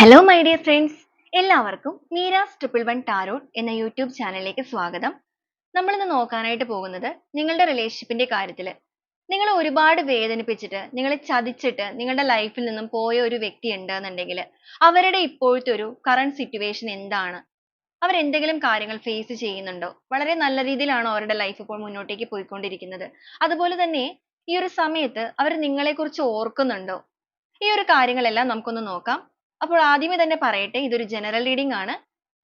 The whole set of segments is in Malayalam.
ഹലോ മൈ ഡിയർ ഫ്രണ്ട്സ് എല്ലാവർക്കും മീരാസ് ട്രിപ്പിൾ വൺ ടാരോട്ട് എന്ന യൂട്യൂബ് ചാനലിലേക്ക് സ്വാഗതം. നമ്മൾ ഇന്ന് നോക്കാനായിട്ട് പോകുന്നത് നിങ്ങളുടെ റിലേഷൻഷിപ്പിന്റെ കാര്യത്തിൽ നിങ്ങൾ ഒരുപാട് വേദനിപ്പിച്ചിട്ട് നിങ്ങളെ ചതിച്ചിട്ട് നിങ്ങളുടെ ലൈഫിൽ നിന്നും പോയ ഒരു വ്യക്തി ഉണ്ടെന്നുണ്ടെങ്കിൽ അവരുടെ ഇപ്പോഴത്തെ ഒരു കറണ്ട് സിറ്റുവേഷൻ എന്താണ്? അവരെന്തെങ്കിലും കാര്യങ്ങൾ ഫേസ് ചെയ്യുന്നുണ്ടോ? വളരെ നല്ല രീതിയിലാണോ അവരുടെ ലൈഫ് ഇപ്പോൾ മുന്നോട്ടേക്ക് പോയിക്കൊണ്ടിരിക്കുന്നത്? അതുപോലെ തന്നെ ഈ ഒരു സമയത്ത് അവർ നിങ്ങളെക്കുറിച്ച് ഓർക്കുന്നുണ്ടോ? ഈ ഒരു കാര്യങ്ങളെല്ലാം നമുക്കൊന്ന് നോക്കാം. അപ്പോൾ ആദ്യമേ തന്നെ പറയട്ടെ ഇതൊരു ജനറൽ reading ആണ്.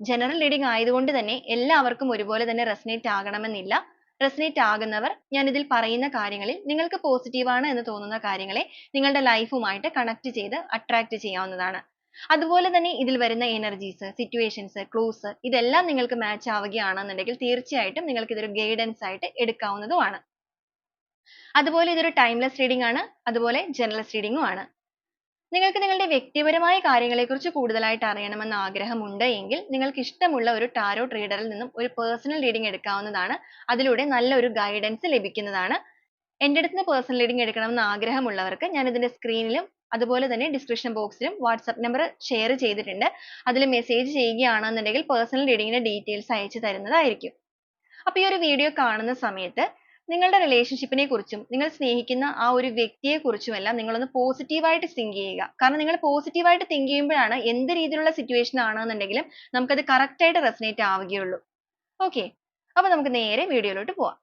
ജനറൽ reading ആയതുകൊണ്ട് തന്നെ എല്ലാവർക്കും ഒരുപോലെ തന്നെ resonate ആകണമെന്നില്ല. resonate ആകുന്നവർ ഞാൻ ഇതിൽ പറയുന്ന കാര്യങ്ങളിൽ നിങ്ങൾക്ക് positive ആണ് എന്ന് തോന്നുന്ന കാര്യങ്ങളെ നിങ്ങളുടെ ലൈഫുമായിട്ട് കണക്ട് ചെയ്ത് attract ചെയ്യാവുന്നതാണ്. അതുപോലെ തന്നെ ഇതിൽ വരുന്ന energies സിറ്റുവേഷൻസ് clues ഇതെല്ലാം നിങ്ങൾക്ക് match ആവുകയാണെന്നുണ്ടെങ്കിൽ തീർച്ചയായിട്ടും നിങ്ങൾക്ക് ഇതൊരു ഗൈഡൻസ് ആയിട്ട് എടുക്കാവുന്നതുമാണ്. അതുപോലെ ഇതൊരു timeless reading ആണ്. അതുപോലെ generalist reading ആണ്. നിങ്ങൾക്ക് നിങ്ങളുടെ വ്യക്തിപരമായ കാര്യങ്ങളെക്കുറിച്ച് കൂടുതലായിട്ട് അറിയണമെന്ന് ആഗ്രഹമുണ്ട് എങ്കിൽ നിങ്ങൾക്ക് ഇഷ്ടമുള്ള ഒരു ടാരോ റീഡറിൽ നിന്നും ഒരു പേഴ്സണൽ റീഡിംഗ് എടുക്കാവുന്നതാണ്. അതിലൂടെ നല്ലൊരു ഗൈഡൻസ് ലഭിക്കുന്നതാണ്. എന്റെ അടുത്ത് നിന്ന് പേഴ്സണൽ റീഡിംഗ് എടുക്കണമെന്ന് ആഗ്രഹമുള്ളവർക്ക് ഞാൻ ഇതിന്റെ സ്ക്രീനിലും അതുപോലെ തന്നെ ഡിസ്ക്രിപ്ഷൻ ബോക്സിലും വാട്സപ്പ് നമ്പർ ഷെയർ ചെയ്തിട്ടുണ്ട്. അതിൽ മെസ്സേജ് ചെയ്യുകയാണെന്നുണ്ടെങ്കിൽ പേഴ്സണൽ റീഡിങ്ങിന്റെ ഡീറ്റെയിൽസ് അയച്ചു തരുന്നതായിരിക്കും. അപ്പോൾ ഈ ഒരു വീഡിയോ കാണുന്ന സമയത്ത് നിങ്ങളുടെ റിലേഷൻഷിപ്പിനെ കുറിച്ചും നിങ്ങൾ സ്നേഹിക്കുന്ന ആ ഒരു വ്യക്തിയെ കുറിച്ചും എല്ലാം നിങ്ങളൊന്ന് പോസിറ്റീവായിട്ട് think ചെയ്യുക. കാരണം നിങ്ങൾ പോസിറ്റീവായിട്ട് think ചെയ്യുമ്പോഴാണ് എന്ത് രീതിയിലുള്ള സിറ്റുവേഷൻ ആണെന്നുണ്ടെങ്കിലും നമുക്കത് correct ആയിട്ട് resonate ആവുകയുള്ളൂ. Okay. അപ്പോൾ നമുക്ക് നേരെ വീഡിയോയിലോട്ട് പോവാം.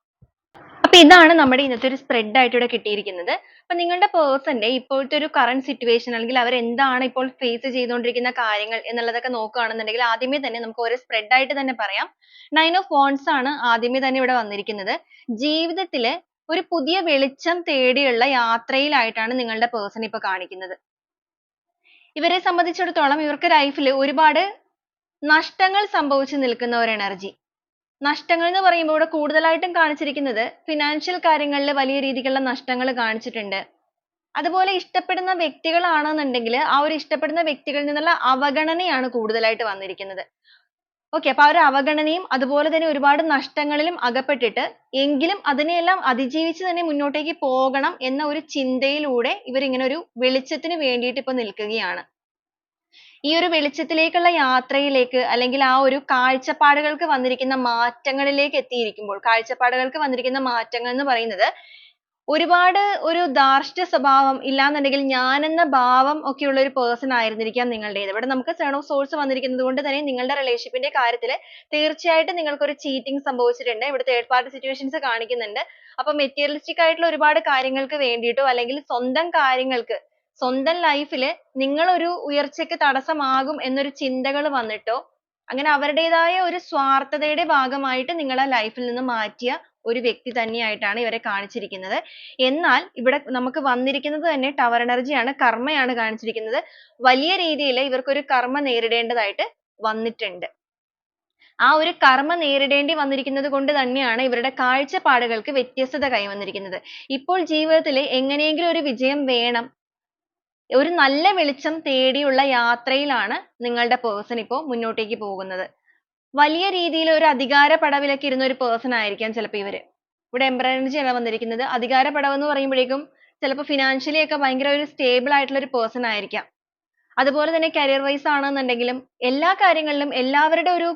അപ്പൊ ഇതാണ് നമ്മുടെ ഇന്നത്തെ ഒരു സ്പ്രെഡ് ആയിട്ട് ഇവിടെ കിട്ടിയിരിക്കുന്നത്. അപ്പൊ നിങ്ങളുടെ പേഴ്സന്റെ ഇപ്പോഴത്തെ ഒരു കറണ്ട് സിറ്റുവേഷൻ അല്ലെങ്കിൽ അവർ എന്താണ് ഇപ്പോൾ ഫേസ് ചെയ്തുകൊണ്ടിരിക്കുന്ന കാര്യങ്ങൾ എന്നുള്ളതൊക്കെ നോക്കുകയാണെന്നുണ്ടെങ്കിൽ ആദ്യമേ തന്നെ നമുക്ക് ഒരു സ്പ്രെഡ് ആയിട്ട് തന്നെ പറയാം. നയൻ ഓഫ് വോൺസ് ആണ് ആദ്യമേ തന്നെ ഇവിടെ വന്നിരിക്കുന്നത്. ജീവിതത്തിൽ ഒരു പുതിയ വെളിച്ചം തേടിയുള്ള യാത്രയിലായിട്ടാണ് നിങ്ങളുടെ പേഴ്സൺ ഇപ്പൊ കാണിക്കുന്നത്. ഇവരെ സംബന്ധിച്ചിടത്തോളം ഇവർക്ക് ലൈഫിൽ ഒരുപാട് നഷ്ടങ്ങൾ സംഭവിച്ചു നിൽക്കുന്ന ഒരു energy. നഷ്ടങ്ങൾ എന്ന് പറയുമ്പോൾ ഇവിടെ കൂടുതലായിട്ടും കാണിച്ചിരിക്കുന്നത് financial കാര്യങ്ങളിൽ വലിയ രീതിക്കുള്ള നഷ്ടങ്ങൾ കാണിച്ചിട്ടുണ്ട്. അതുപോലെ ഇഷ്ടപ്പെടുന്ന വ്യക്തികളാണെന്നുണ്ടെങ്കിൽ ആ ഒരു ഇഷ്ടപ്പെടുന്ന വ്യക്തികളിൽ നിന്നുള്ള അവഗണനയാണ് കൂടുതലായിട്ട് വന്നിരിക്കുന്നത്. Okay അപ്പോൾ ആ ഒരു അവഗണനയും അതുപോലെ തന്നെ ഒരുപാട് നഷ്ടങ്ങളിലും അകപ്പെട്ടിട്ട് എങ്കിലും അതിനെയെല്ലാം അതിജീവിച്ച് തന്നെ മുന്നോട്ടേക്ക് പോകണം എന്ന ഒരു ചിന്തയിലൂടെ ഇവർ ഇങ്ങനെ ഒരു വെളിച്ചത്തിന് വേണ്ടിയിട്ട് ഇപ്പൊ നിൽക്കുകയാണ്. ഈ ഒരു വെളിച്ചത്തിലേക്കുള്ള യാത്രയിലേക്ക് അല്ലെങ്കിൽ ആ ഒരു കാഴ്ചപ്പാടുകൾക്ക് വന്നിരിക്കുന്ന മാറ്റങ്ങളിലേക്ക് എത്തിയിരിക്കുമ്പോൾ കാഴ്ചപ്പാടുകൾക്ക് വന്നിരിക്കുന്ന മാറ്റങ്ങൾ എന്ന് പറയുന്നത് ഒരുപാട് ഒരു ധാർഷ്ട്യ സ്വഭാവം ഇല്ലാന്നുണ്ടെങ്കിൽ ഞാൻ എന്ന ഭാവം ഒക്കെയുള്ള ഒരു പേഴ്സൺ ആയിരുന്നിരിക്കാം നിങ്ങളുടേത്. ഇവിടെ നമുക്ക് seven of സോഴ്സ് വന്നിരിക്കുന്നത് കൊണ്ട് തന്നെ നിങ്ങളുടെ റിലേഷൻഷിപ്പിന്റെ ന്റെ കാര്യത്തിൽ തീർച്ചയായിട്ടും നിങ്ങൾക്ക് ഒരു ചീറ്റിംഗ് സംഭവിച്ചിട്ടുണ്ട്. ഇവിടെ തേർഡ് പാർട്ടി സിറ്റുവേഷൻസ് കാണിക്കുന്നുണ്ട്. അപ്പൊ മെറ്റീരിയലിസ്റ്റിക് ആയിട്ടുള്ള ഒരുപാട് കാര്യങ്ങൾക്ക് വേണ്ടിയിട്ടോ അല്ലെങ്കിൽ സ്വന്തം കാര്യങ്ങൾക്ക് സ്വന്തം life ൽ നിങ്ങൾ ഒരു ഉയർച്ചയ്ക്ക് തടസ്സമാകും എന്നൊരു ചിന്തകൾ വന്നിട്ടോ അങ്ങനെ അവരുടേതായ ഒരു സ്വാർത്ഥതയുടെ ഭാഗമായിട്ട് നിങ്ങളെ ലൈഫിൽ നിന്ന് മാറ്റിയ ഒരു വ്യക്തി തന്നെയായിട്ടാണ് ഇവരെ കാണിച്ചിരിക്കുന്നത്. എന്നാൽ ഇവിടെ നമുക്ക് വന്നിരിക്കുന്നത് തന്നെ ടവർ ആണ് കർമ്മയാണ് കാണിച്ചിരിക്കുന്നത്. വലിയ രീതിയിൽ ഇവർക്കൊരു കർമ്മ നേരിടേണ്ടതായിട്ട് വന്നിട്ടുണ്ട്. ആ ഒരു കർമ്മ നേരിടേണ്ടി വന്നിരിക്കുന്നത് കൊണ്ട് തന്നെയാണ് ഇവരുടെ കാഴ്ചപ്പാടുകൾക്ക് വ്യത്യസ്തത കൈവന്നിരിക്കുന്നത്. ഇപ്പോൾ ജീവിതത്തിൽ എങ്ങനെയെങ്കിലും ഒരു വിജയം വേണം ഒരു നല്ല വെളിച്ചം തേടിയുള്ള യാത്രയിലാണ് നിങ്ങളുടെ person ഇപ്പോൾ മുന്നോട്ടേക്ക് പോകുന്നത്. വലിയ രീതിയിൽ ഒരു അധികാര പടവിലൊക്കെ ഇരുന്ന ഒരു person ആയിരിക്കാം ചിലപ്പോൾ ഇവർ. ഇവിടെ emperor energy ആണ് വന്നിരിക്കുന്നത്. അധികാര പടവ് എന്ന് പറയുമ്പോഴേക്കും ചിലപ്പോൾ financially ഒക്കെ ഭയങ്കര ഒരു stable ആയിട്ടുള്ള ഒരു person ആയിരിക്കാം. അതുപോലെ തന്നെ കരിയർ വൈസ് ആണെന്നുണ്ടെങ്കിലും എല്ലാ കാര്യങ്ങളിലും എല്ലാവരുടെ ഒരു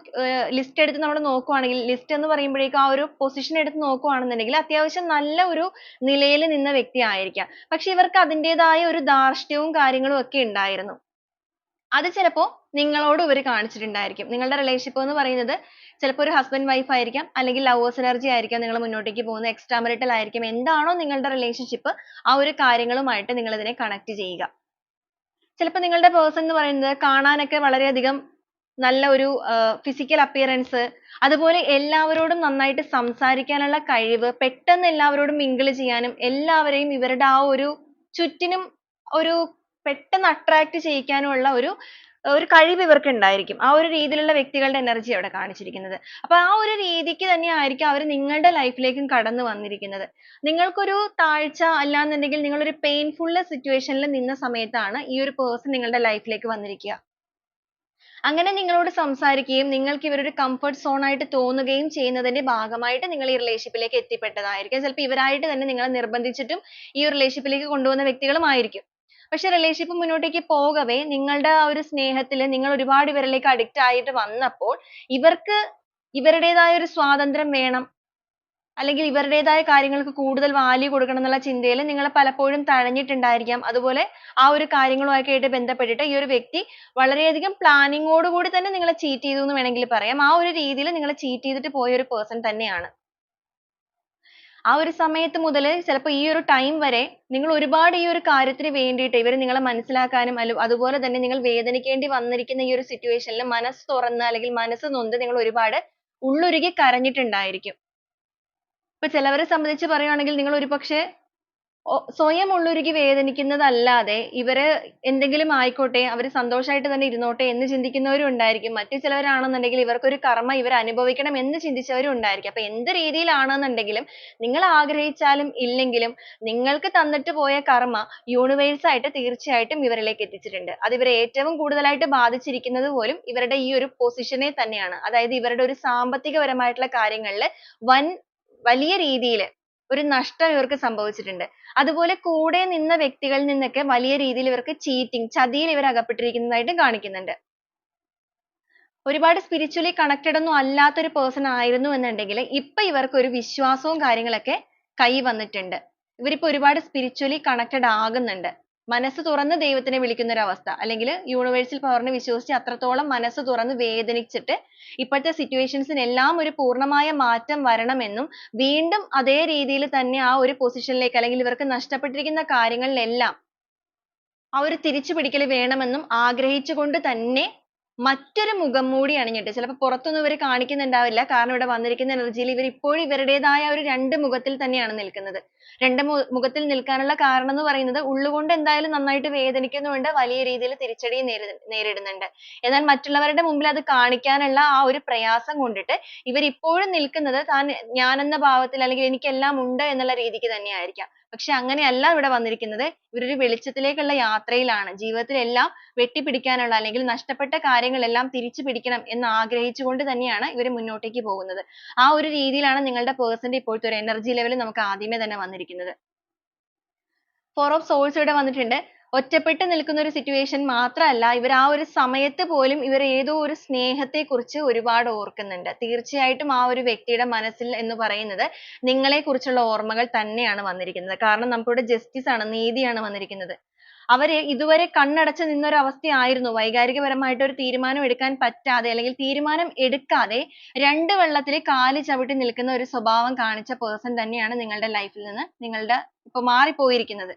ലിസ്റ്റ് എടുത്ത് നമ്മൾ നോക്കുവാണെങ്കിൽ ലിസ്റ്റ് എന്ന് പറയുമ്പോഴേക്കും ആ ഒരു പൊസിഷൻ എടുത്ത് നോക്കുവാണെന്നുണ്ടെങ്കിൽ അത്യാവശ്യം നല്ല ഒരു നിലയിൽ നിന്ന വ്യക്തി ആയിരിക്കാം. പക്ഷെ ഇവർക്ക് അതിന്റെതായ ഒരു ധാർഷ്ട്യവും കാര്യങ്ങളും ഒക്കെ ഉണ്ടായിരുന്നു. അത് ചിലപ്പോൾ നിങ്ങളോട് ഇവർ കാണിച്ചിട്ടുണ്ടായിരിക്കും. നിങ്ങളുടെ റിലേഷൻഷിപ്പ് എന്ന് പറയുന്നത് ചിലപ്പോൾ ഒരു ഹസ്ബൻഡ് വൈഫ് ആയിരിക്കാം അല്ലെങ്കിൽ lovers എനർജി ആയിരിക്കാം നിങ്ങൾ മുന്നോട്ടേക്ക് പോകുന്നത് മെറിറ്റൽ ആയിരിക്കാം. എന്താണോ നിങ്ങളുടെ റിലേഷൻഷിപ്പ് ആ ഒരു കാര്യങ്ങളുമായിട്ട് നിങ്ങൾ ഇതിനെ കണക്ട് ചെയ്യുക. ചിലപ്പോൾ നിങ്ങളുടെ പേഴ്സൺ എന്ന് പറയുന്നത് കാണാനൊക്കെ വളരെയധികം നല്ല ഒരു ഫിസിക്കൽ അപ്പിയറൻസ് അതുപോലെ എല്ലാവരോടും നന്നായിട്ട് സംസാരിക്കാനുള്ള കഴിവ് പെട്ടെന്ന് എല്ലാവരോടും mingle ചെയ്യാനും എല്ലാവരെയും ഇവരുടെ ആ ഒരു ചുറ്റിനും ഒരു പെട്ടെന്ന് attract ചെയ്യിക്കാനുമുള്ള ഒരു ഒരു കഴിവ് ഇവർക്ക് ഉണ്ടായിരിക്കും ആ ഒരു രീതിയിലുള്ള വ്യക്തികളുടെ എനർജി അവിടെ കാണിച്ചിരിക്കുന്നത്. അപ്പൊ ആ ഒരു രീതിക്ക് തന്നെ ആയിരിക്കും അവർ നിങ്ങളുടെ life ലേക്കും കടന്നു വന്നിരിക്കുന്നത്. നിങ്ങൾക്കൊരു താഴ്ച അല്ലാന്നുണ്ടെങ്കിൽ നിങ്ങൾ ഒരു painful situation ൽ നിന്ന സമയത്താണ് ഈ ഒരു പേഴ്സൺ നിങ്ങളുടെ ലൈഫിലേക്ക് ലേക്ക് വന്നിരിക്കുക. അങ്ങനെ നിങ്ങളോട് സംസാരിക്കുകയും നിങ്ങൾക്ക് ഇവരൊരു കംഫർട്ട് സോൺ ആയിട്ട് തോന്നുകയും ചെയ്യുന്നതിന്റെ ഭാഗമായിട്ട് നിങ്ങൾ ഈ relationship ലേക്ക് എത്തിപ്പെട്ടതായിരിക്കാം. ചിലപ്പോൾ ഇവരായിട്ട് തന്നെ നിങ്ങളെ നിർബന്ധിച്ചിട്ടും ഈ ഒരു കൊണ്ടുവന്ന വ്യക്തികളും ആയിരിക്കും പക്ഷെ relationship മുന്നോട്ടേക്ക് പോകവേ നിങ്ങളുടെ ആ ഒരു സ്നേഹത്തിൽ നിങ്ങൾ ഒരുപാട് ഇവരിലേക്ക് addict ആയിട്ട് വന്നപ്പോൾ ഇവർക്ക് ഇവരുടേതായ ഒരു സ്വാതന്ത്ര്യം വേണം അല്ലെങ്കിൽ ഇവരുടേതായ കാര്യങ്ങൾക്ക് കൂടുതൽ value കൊടുക്കണം എന്നുള്ള ചിന്തയിൽ നിങ്ങൾ പലപ്പോഴും തഴഞ്ഞിട്ടുണ്ടായിരിക്കാം. അതുപോലെ ആ ഒരു കാര്യങ്ങളുമൊക്കെ ആയിട്ട് ബന്ധപ്പെട്ടിട്ട് ഈ ഒരു വ്യക്തി വളരെയധികം planning ഓട് കൂടി തന്നെ നിങ്ങളെ cheat ചെയ്തു എന്ന് വേണമെങ്കിൽ പറയാം. ആ ഒരു രീതിയിൽ നിങ്ങളെ cheat ചെയ്തിട്ട് പോയ ഒരു person തന്നെയാണ്. ആ ഒരു സമയത്ത് മുതൽ ചിലപ്പോൾ ഈ ഒരു ടൈം വരെ നിങ്ങൾ ഒരുപാട് ഈ ഒരു കാര്യത്തിന് വേണ്ടിയിട്ട് ഇവർ നിങ്ങളെ മനസ്സിലാക്കാനും അല്ല അതുപോലെ തന്നെ നിങ്ങൾ വേദനിക്കേണ്ടി വന്നിരിക്കുന്ന ഈ ഒരു സിറ്റുവേഷനിൽ മനസ്സ് തുറന്ന് അല്ലെങ്കിൽ മനസ്സ് നൊന്ത് നിങ്ങൾ ഒരുപാട് ഉള്ളുരുകി കരഞ്ഞിട്ടുണ്ടായിരിക്കും. ഇപ്പൊ ചിലവരെ സംബന്ധിച്ച് പറയുകയാണെങ്കിൽ നിങ്ങൾ ഒരുപക്ഷേ സ്വയം ഉള്ളുരുകി വേദനിക്കുന്നതല്ലാതെ ഇവർ എന്തെങ്കിലും ആയിക്കോട്ടെ അവർ സന്തോഷമായിട്ട് തന്നെ ഇരുന്നോട്ടെ എന്ന് ചിന്തിക്കുന്നവരും ഉണ്ടായിരിക്കും. മറ്റു ചിലവരാണെന്നുണ്ടെങ്കിൽ ഇവർക്കൊരു കർമ്മ ഇവർ അനുഭവിക്കണം എന്ന് ചിന്തിച്ചവരും ഉണ്ടായിരിക്കും. അപ്പൊ എന്ത് രീതിയിലാണെന്നുണ്ടെങ്കിലും നിങ്ങൾ ആഗ്രഹിച്ചാലും ഇല്ലെങ്കിലും നിങ്ങൾക്ക് തന്നിട്ട് പോയ കർമ്മ universe ആയിട്ട് തീർച്ചയായിട്ടും ഇവരിലേക്ക് എത്തിച്ചിട്ടുണ്ട്. അത് ഇവരെ ഏറ്റവും കൂടുതലായിട്ട് ബാധിച്ചിരിക്കുന്നത് പോലും ഇവരുടെ ഈ ഒരു position നെ തന്നെയാണ്. അതായത് ഇവരുടെ ഒരു സാമ്പത്തികപരമായിട്ടുള്ള കാര്യങ്ങളിൽ വൻ വലിയ രീതിയിൽ ഒരു നഷ്ടം ഇവർക്ക് സംഭവിച്ചിട്ടുണ്ട്. അതുപോലെ കൂടെ നിന്ന വ്യക്തികളിൽ നിന്നൊക്കെ വലിയ രീതിയിൽ ഇവർക്ക് cheating ചതിയിൽ ഇവർ അകപ്പെട്ടിരിക്കുന്നതായിട്ടും കാണിക്കുന്നുണ്ട്. ഒരുപാട് spiritually connected ഒന്നും അല്ലാത്ത ഒരു person ആയിരുന്നു എന്നുണ്ടെങ്കിൽ ഇപ്പൊ ഇവർക്ക് ഒരു വിശ്വാസവും കാര്യങ്ങളൊക്കെ കൈവന്നിട്ടുണ്ട്. ഇവരിപ്പോ ഒരുപാട് spiritually connected ആകുന്നുണ്ട്. മനസ്സ് തുറന്ന് ദൈവത്തിനെ വിളിക്കുന്ന ഒരു അവസ്ഥ അല്ലെങ്കിൽ യൂണിവേഴ്സൽ പവറിനെ വിശ്വസിച്ച് അത്രത്തോളം മനസ്സ് തുറന്ന് വേദനിച്ചിട്ട് ഇപ്പോഴത്തെ എല്ലാം ഒരു പൂർണമായ മാറ്റം വരണമെന്നും വീണ്ടും അതേ രീതിയിൽ തന്നെ ആ ഒരു പൊസിഷനിലേക്ക് ലേക്ക് അല്ലെങ്കിൽ ഇവർക്ക് നഷ്ടപ്പെട്ടിരിക്കുന്ന കാര്യങ്ങളിലെല്ലാം ആ ഒരു തിരിച്ചു തിരിച്ചുപിടിക്കൽ വേണമെന്നും ആഗ്രഹിച്ചുകൊണ്ട് തന്നെ മറ്റൊരു മുഖം മൂടി അണിഞ്ഞിട്ട് ചിലപ്പോൾ പുറത്തൊന്നും ഇവർ കാണിക്കുന്നുണ്ടാവില്ല കാരണം ഇവിടെ വന്നിരിക്കുന്ന energy ൽ ഇവർ ഇപ്പോഴും ഇവരുടേതായ ഒരു രണ്ട് മുഖത്തിൽ തന്നെയാണ് നിൽക്കുന്നത്. രണ്ട് മുഖത്തിൽ നിൽക്കാനുള്ള കാരണം എന്ന് പറയുന്നത് ഉള്ളുകൊണ്ട് എന്തായാലും നന്നായിട്ട് വേദനിക്കുന്നുണ്ട് വലിയ രീതിയിൽ തിരിച്ചടി നേരി നേരിടുന്നുണ്ട്. എന്നാൽ മറ്റുള്ളവരുടെ മുമ്പിൽ അത് കാണിക്കാനുള്ള ആ ഒരു പ്രയാസം കൊണ്ടിട്ട് ഇവർ ഇപ്പോഴും നിൽക്കുന്നത് താൻ ഞാൻ എന്ന ഭാവത്തിൽ അല്ലെങ്കിൽ എനിക്ക് എല്ലാം ഉണ്ട് എന്നുള്ള രീതിക്ക് തന്നെയായിരിക്കാം. പക്ഷെ അങ്ങനെയല്ല ഇവിടെ വന്നിരിക്കുന്നത്. ഇവരൊരു വെളിച്ചത്തിലേക്കുള്ള യാത്രയിലാണ്. ജീവിതത്തിലെല്ലാം വെട്ടിപ്പിടിക്കാനുള്ള അല്ലെങ്കിൽ നഷ്ടപ്പെട്ട കാര്യങ്ങളെല്ലാം തിരിച്ചു പിടിക്കണം എന്ന് ആഗ്രഹിച്ചുകൊണ്ട് തന്നെയാണ് ഇവർ മുന്നോട്ടേക്ക് പോകുന്നത്. ആ ഒരു രീതിയിലാണ് നിങ്ങളുടെ percent ഇപ്പോഴത്തെ ഒരു energy level നമുക്ക് ആദ്യമേ തന്നെ വന്നിരിക്കുന്നത്. four of swords ഇവിടെ വന്നിട്ടുണ്ട്. ഒറ്റപ്പെട്ട് നിൽക്കുന്ന ഒരു സിറ്റുവേഷൻ മാത്രമല്ല ഇവർ ആ ഒരു സമയത്ത് പോലും ഇവർ ഏതോ ഒരു സ്നേഹത്തെ കുറിച്ച് ഒരുപാട് ഓർക്കുന്നുണ്ട്. തീർച്ചയായിട്ടും ആ ഒരു വ്യക്തിയുടെ മനസ്സിൽ എന്ന് പറയുന്നത് നിങ്ങളെ കുറിച്ചുള്ള ഓർമ്മകൾ തന്നെയാണ് വന്നിരിക്കുന്നത്. കാരണം നമുക്കിവിടെ ജസ്റ്റിസ് ആണ് നീതിയാണ് വന്നിരിക്കുന്നത്. അവർ ഇതുവരെ കണ്ണടച്ച് നിന്ന ഒരു അവസ്ഥയായിരുന്നു വൈകാരികപരമായിട്ട് ഒരു തീരുമാനം എടുക്കാൻ പറ്റാതെ അല്ലെങ്കിൽ തീരുമാനം എടുക്കാതെ രണ്ട് വെള്ളത്തിൽ കാൽ ചവിട്ടി നിൽക്കുന്ന ഒരു സ്വഭാവം കാണിച്ച person തന്നെയാണ് നിങ്ങളുടെ life ൽ നിന്ന് നിങ്ങളുടെ ഇപ്പൊ മാറിപ്പോയിരിക്കുന്നത്.